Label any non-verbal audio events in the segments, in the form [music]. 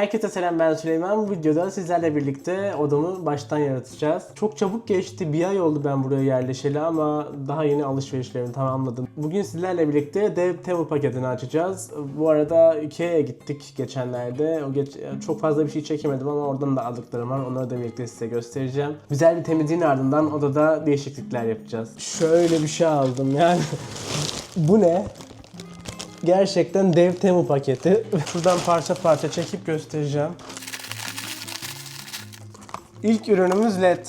Herkese selam ben Süleyman. Bu videoda sizlerle birlikte odamı baştan yaratacağız. Çok çabuk geçti. Bir ay oldu ben buraya yerleşeli ama daha yeni alışverişlerimi tamamladım. Bugün sizlerle birlikte dev Temu paketini açacağız. Bu arada Ikea'ya gittik geçenlerde. O geç, çok fazla bir şey çekemedim ama oradan da aldıklarım var. Onları da birlikte size göstereceğim. Güzel bir temizliğin ardından odada değişiklikler yapacağız. Şöyle bir şey aldım yani. [laughs] Bu ne? Gerçekten dev Temu paketi. Şuradan parça parça çekip göstereceğim. İlk ürünümüz LED.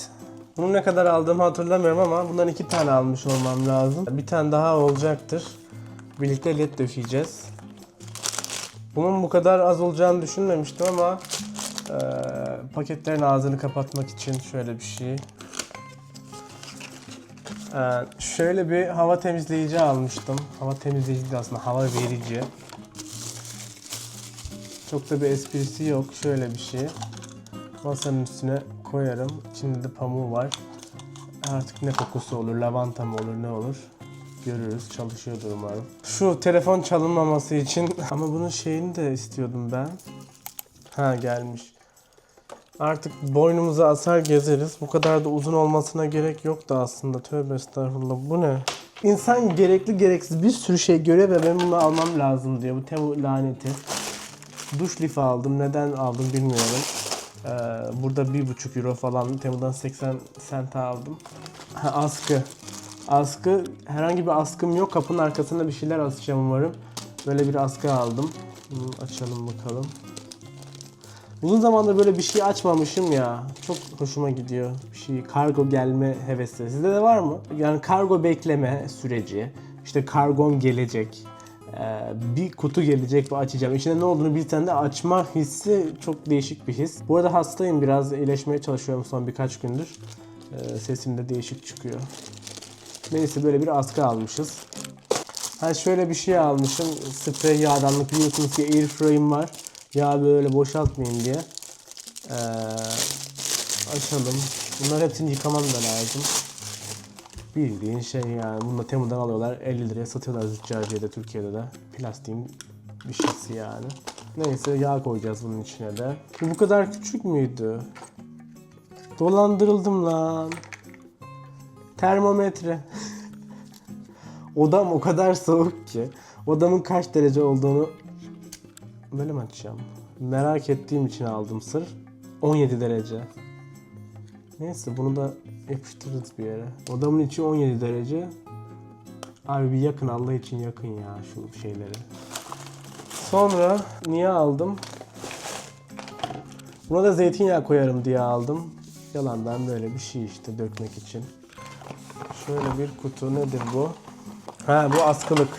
Bunu ne kadar aldığımı hatırlamıyorum ama bundan iki tane almış olmam lazım. Bir tane daha olacaktır. Birlikte LED döşeyeceğiz. Bunun bu kadar az olacağını düşünmemiştim ama eee, paketlerin ağzını kapatmak için şöyle bir şey. Ee, şöyle bir hava temizleyici almıştım. Hava temizleyici değil aslında hava verici. Çok da bir esprisi yok. Şöyle bir şey. Masanın üstüne koyarım. İçinde de pamuğu var. Artık ne kokusu olur, lavanta mı olur, ne olur görürüz. Çalışıyordur umarım. Şu telefon çalınmaması için [laughs] ama bunun şeyini de istiyordum ben. Ha gelmiş. Artık boynumuza asar gezeriz. Bu kadar da uzun olmasına gerek yoktu aslında. Tövbe estağfurullah. Bu ne? İnsan gerekli gereksiz bir sürü şey görüyor ve ben bunu almam lazım diyor. Bu Temu laneti. Duş lifi aldım. Neden aldım bilmiyorum. Ee, burada 1,5 euro falan. Temu'dan 80 sent aldım. Askı. Askı. Herhangi bir askım yok. Kapının arkasında bir şeyler asacağım umarım. Böyle bir askı aldım. Bunu açalım bakalım. Uzun zamandır böyle bir şey açmamışım ya. Çok hoşuma gidiyor. Bir şey kargo gelme hevesi. Sizde de var mı? Yani kargo bekleme süreci. İşte kargom gelecek. Ee, bir kutu gelecek ve açacağım. İçinde ne olduğunu bilsen de açma hissi çok değişik bir his. Bu arada hastayım biraz iyileşmeye çalışıyorum son birkaç gündür. Ee, sesim de değişik çıkıyor. Neyse böyle bir askı almışız. Ha şöyle bir şey almışım. Sprey yağdanlık biliyorsunuz ki airfryer'ım var. Yağ böyle boşaltmayayım diye. Ee, açalım. Bunlar hepsini yıkamam da lazım. Bildiğin şey yani. Bunu da Temu'dan alıyorlar. 50 liraya satıyorlar züccaciye'de Türkiye'de de. Plastiğin bir şeysi yani. Neyse yağ koyacağız bunun içine de. Bu kadar küçük müydü? Dolandırıldım lan. Termometre. [laughs] Odam o kadar soğuk ki. Odamın kaç derece olduğunu böyle mi açacağım? Merak ettiğim için aldım sırf. 17 derece. Neyse bunu da yapıştırırız bir yere. Odamın içi 17 derece. Abi bir yakın Allah için yakın ya şu şeyleri. Sonra niye aldım? Buna da zeytinyağı koyarım diye aldım. Yalandan böyle bir şey işte dökmek için. Şöyle bir kutu nedir bu? Ha bu askılık.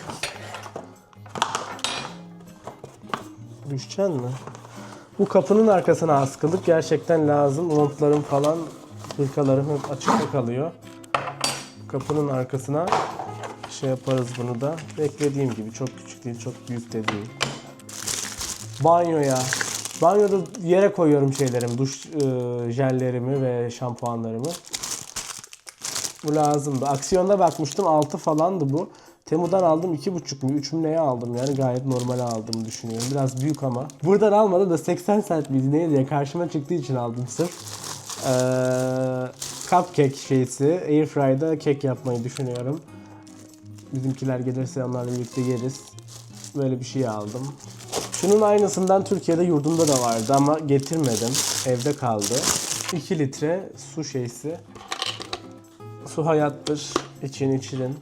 Düşeceksin mi? Bu kapının arkasına askılık gerçekten lazım. Montlarım falan, hırkalarım hep açıkta kalıyor. Kapının arkasına şey yaparız bunu da. Beklediğim gibi çok küçük değil, çok büyük de değil. Banyoya. Banyoda yere koyuyorum şeylerimi, duş e, jellerimi ve şampuanlarımı. Bu lazımdı. Aksiyonda bakmıştım 6 falandı bu. Temu'dan aldım 2,5 mu 3 mü neye aldım yani gayet normal aldım düşünüyorum. Biraz büyük ama. Buradan almadım da 80 cent miydi neydi diye karşıma çıktığı için aldım sırf. Ee, cupcake şeysi. Airfryer'da kek yapmayı düşünüyorum. Bizimkiler gelirse onlarla birlikte yeriz. Böyle bir şey aldım. Şunun aynısından Türkiye'de yurdumda da vardı ama getirmedim. Evde kaldı. 2 litre su şeysi. Su hayattır. İçin içirin.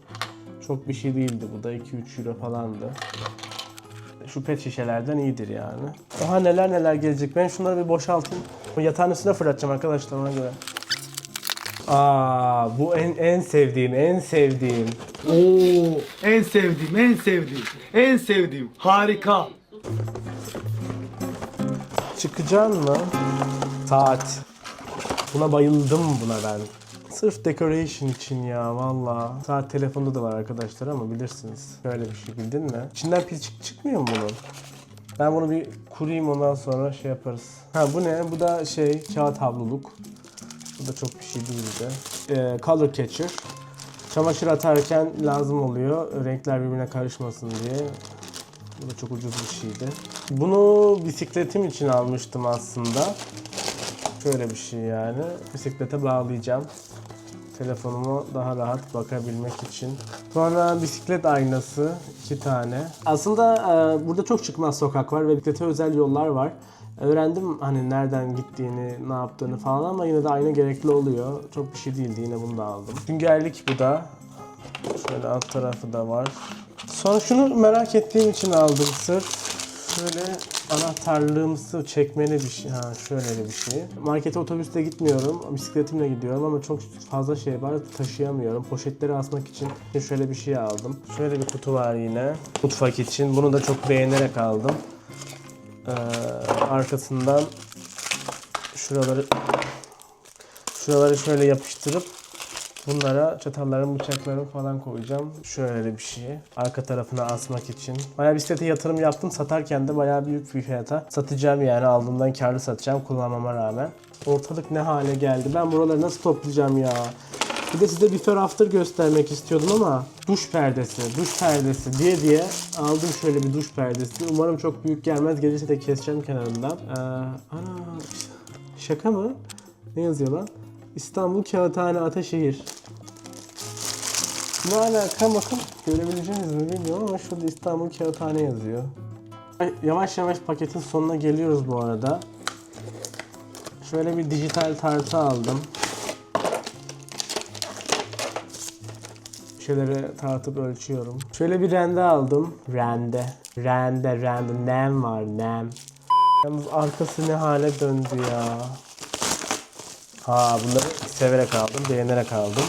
Çok bir şey değildi bu da 2-3 euro falandı. Şu pet şişelerden iyidir yani. Daha neler neler gelecek. Ben şunları bir boşaltayım. Yatağın üstüne fırlatacağım arkadaşlar ona göre. Aa bu en en sevdiğim, en sevdiğim. Oo, en sevdiğim, en sevdiğim, en sevdiğim. Harika. Çıkacaksın mı? Saat. Buna bayıldım buna ben. Sırf decoration için ya valla. Saat telefonda da var arkadaşlar ama bilirsiniz. Böyle bir şey bildin mi? İçinden pil çık çıkmıyor mu bunun? Ben bunu bir kurayım ondan sonra şey yaparız. Ha bu ne? Bu da şey kağıt havluluk. Bu da çok bir şey değildi. Ee, color catcher. Çamaşır atarken lazım oluyor. Renkler birbirine karışmasın diye. Bu da çok ucuz bir şeydi. Bunu bisikletim için almıştım aslında. Şöyle bir şey yani. Bisiklete bağlayacağım. Telefonumu daha rahat bakabilmek için. Sonra bisiklet aynası iki tane. Aslında e, burada çok çıkmaz sokak var ve bisiklete özel yollar var. Öğrendim hani nereden gittiğini, ne yaptığını falan ama yine de ayna gerekli oluyor. Çok bir şey değildi yine bunu da aldım. Süngerlik bu da. Şöyle alt tarafı da var. Sonra şunu merak ettiğim için aldım sırf. Şöyle anahtarlığımsı çekmeli bir şey. Ha şöyle bir şey. Markete otobüste gitmiyorum. Bisikletimle gidiyorum ama çok fazla şey var taşıyamıyorum. Poşetleri asmak için şöyle bir şey aldım. Şöyle bir kutu var yine. Mutfak için. Bunu da çok beğenerek aldım. Ee, arkasından şuraları şuraları şöyle yapıştırıp Bunlara çatalların, bıçakların falan koyacağım. Şöyle bir şey. Arka tarafına asmak için. Bayağı bisiklete yatırım yaptım. Satarken de bayağı büyük bir fiyata satacağım yani. Aldığımdan karlı satacağım kullanmama rağmen. Ortalık ne hale geldi. Ben buraları nasıl toplayacağım ya? Bir de size before after göstermek istiyordum ama duş perdesi, duş perdesi diye diye aldım şöyle bir duş perdesi. Umarım çok büyük gelmez. Gelirse de keseceğim kenarından. Ee, ana şaka mı? Ne yazıyor lan? İstanbul Kağıthane Ataşehir. Ne alaka bakın görebileceğiniz mi bilmiyorum ama şurada İstanbul Kağıthane yazıyor. Yavaş yavaş paketin sonuna geliyoruz bu arada. Şöyle bir dijital tartı aldım. Şeyleri tartıp ölçüyorum. Şöyle bir rende aldım. Rende. Rende, rende. Nem var, nem. Yalnız arkası ne hale döndü ya. Ha bunları severek aldım, beğenerek aldım.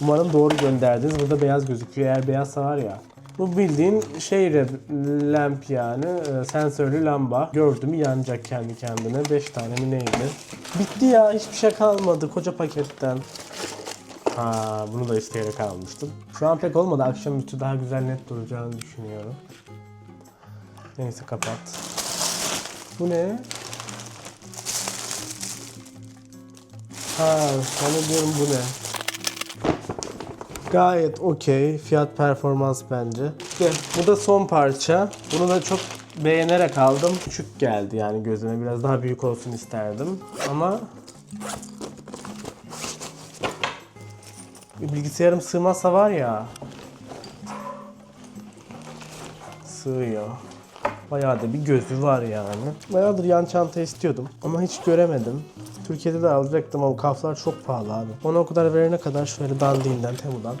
Umarım doğru gönderdiniz. Burada beyaz gözüküyor. Eğer beyazsa var ya. Bu bildiğin şey lamp yani. e, sensörlü lamba. Gördüm yanacak kendi kendine. 5 tane mi neydi? Bitti ya. Hiçbir şey kalmadı koca paketten. Ha bunu da isteyerek almıştım. Şu an pek olmadı. Akşamüstü daha güzel net duracağını düşünüyorum. Neyse kapat. Bu ne? Ha, sana diyorum bu ne? Gayet okey. Fiyat performans bence. İşte bu da son parça. Bunu da çok beğenerek aldım. Küçük geldi yani gözüme. Biraz daha büyük olsun isterdim. Ama bilgisayarım sığmazsa var ya. Sığıyor. Bayağı da bir gözü var yani. Bayağıdır yan çanta istiyordum ama hiç göremedim. Türkiye'de de alacaktım ama kaflar çok pahalı abi. Ona o kadar verene kadar şöyle dandiğinden, Temu'dan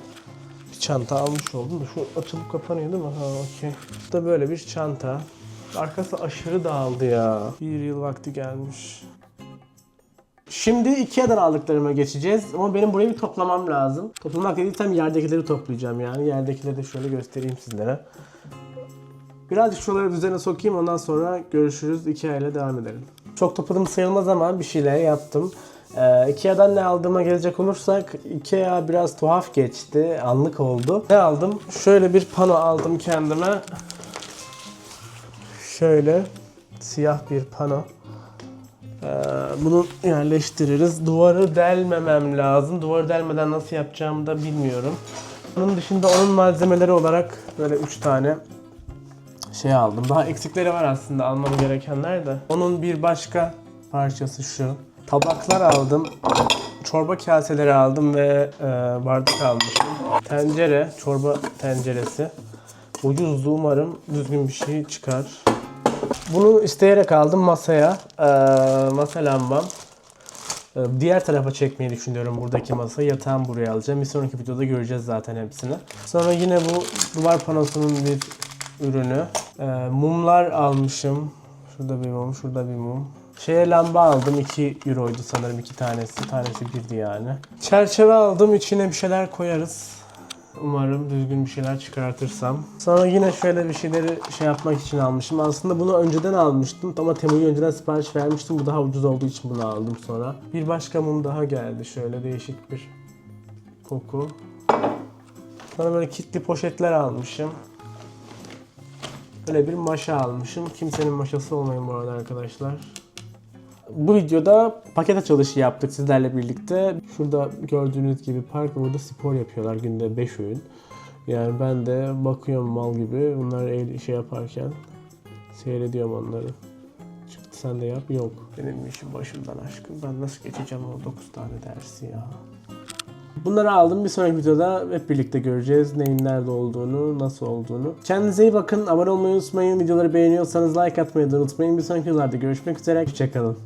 bir çanta almış oldum da şu açılıp kapanıyor değil mi? Ha okey. Bu da böyle bir çanta. Arkası aşırı dağıldı ya. Bir yıl vakti gelmiş. Şimdi Ikea'dan aldıklarıma geçeceğiz ama benim burayı bir toplamam lazım. Toplamak dediysem yerdekileri toplayacağım yani. Yerdekileri de şöyle göstereyim sizlere. Birazcık şuraları düzene sokayım ondan sonra görüşürüz. Ikea ile devam edelim. Çok topladım sayılmaz ama bir şeyler yaptım. Ee, Ikea'dan ne aldığıma gelecek olursak Ikea biraz tuhaf geçti. Anlık oldu. Ne aldım? Şöyle bir pano aldım kendime. Şöyle siyah bir pano. Ee, bunu yerleştiririz. Duvarı delmemem lazım. Duvarı delmeden nasıl yapacağımı da bilmiyorum. Onun dışında onun malzemeleri olarak böyle 3 tane şey aldım. Daha eksikleri var aslında almam gerekenler de. Onun bir başka parçası şu. Tabaklar aldım. Çorba kaseleri aldım ve e, bardak almışım. Tencere, çorba tenceresi. Ucuzdu umarım düzgün bir şey çıkar. Bunu isteyerek aldım masaya. E, masa lambam. E, Diğer tarafa çekmeyi düşünüyorum buradaki masayı. Yatağımı buraya alacağım. Bir sonraki videoda göreceğiz zaten hepsini. Sonra yine bu duvar panosunun bir ürünü. Ee, mumlar almışım. Şurada bir mum, şurada bir mum. Şeye lamba aldım. 2 euroydu sanırım iki tanesi. Tanesi birdi yani. Çerçeve aldım. içine bir şeyler koyarız. Umarım düzgün bir şeyler çıkartırsam. Sonra yine şöyle bir şeyleri şey yapmak için almışım. Aslında bunu önceden almıştım ama Temu'yu önceden sipariş vermiştim. Bu daha ucuz olduğu için bunu aldım sonra. Bir başka mum daha geldi. Şöyle değişik bir koku. Sonra böyle kitli poşetler almışım. Böyle bir maşa almışım. Kimsenin maşası olmayın bu arada arkadaşlar. Bu videoda paket açılışı yaptık sizlerle birlikte. Şurada gördüğünüz gibi park burada spor yapıyorlar günde 5 öğün. Yani ben de bakıyorum mal gibi bunlar el şey yaparken seyrediyorum onları. Çıktı sen de yap. Yok. Benim işim başımdan aşkın. Ben nasıl geçeceğim o 9 tane dersi ya. Bunları aldım. Bir sonraki videoda hep birlikte göreceğiz. Neyin nerede olduğunu, nasıl olduğunu. Kendinize iyi bakın. Abone olmayı unutmayın. Videoları beğeniyorsanız like atmayı da unutmayın. Bir sonraki videolarda görüşmek üzere. Hoşçakalın.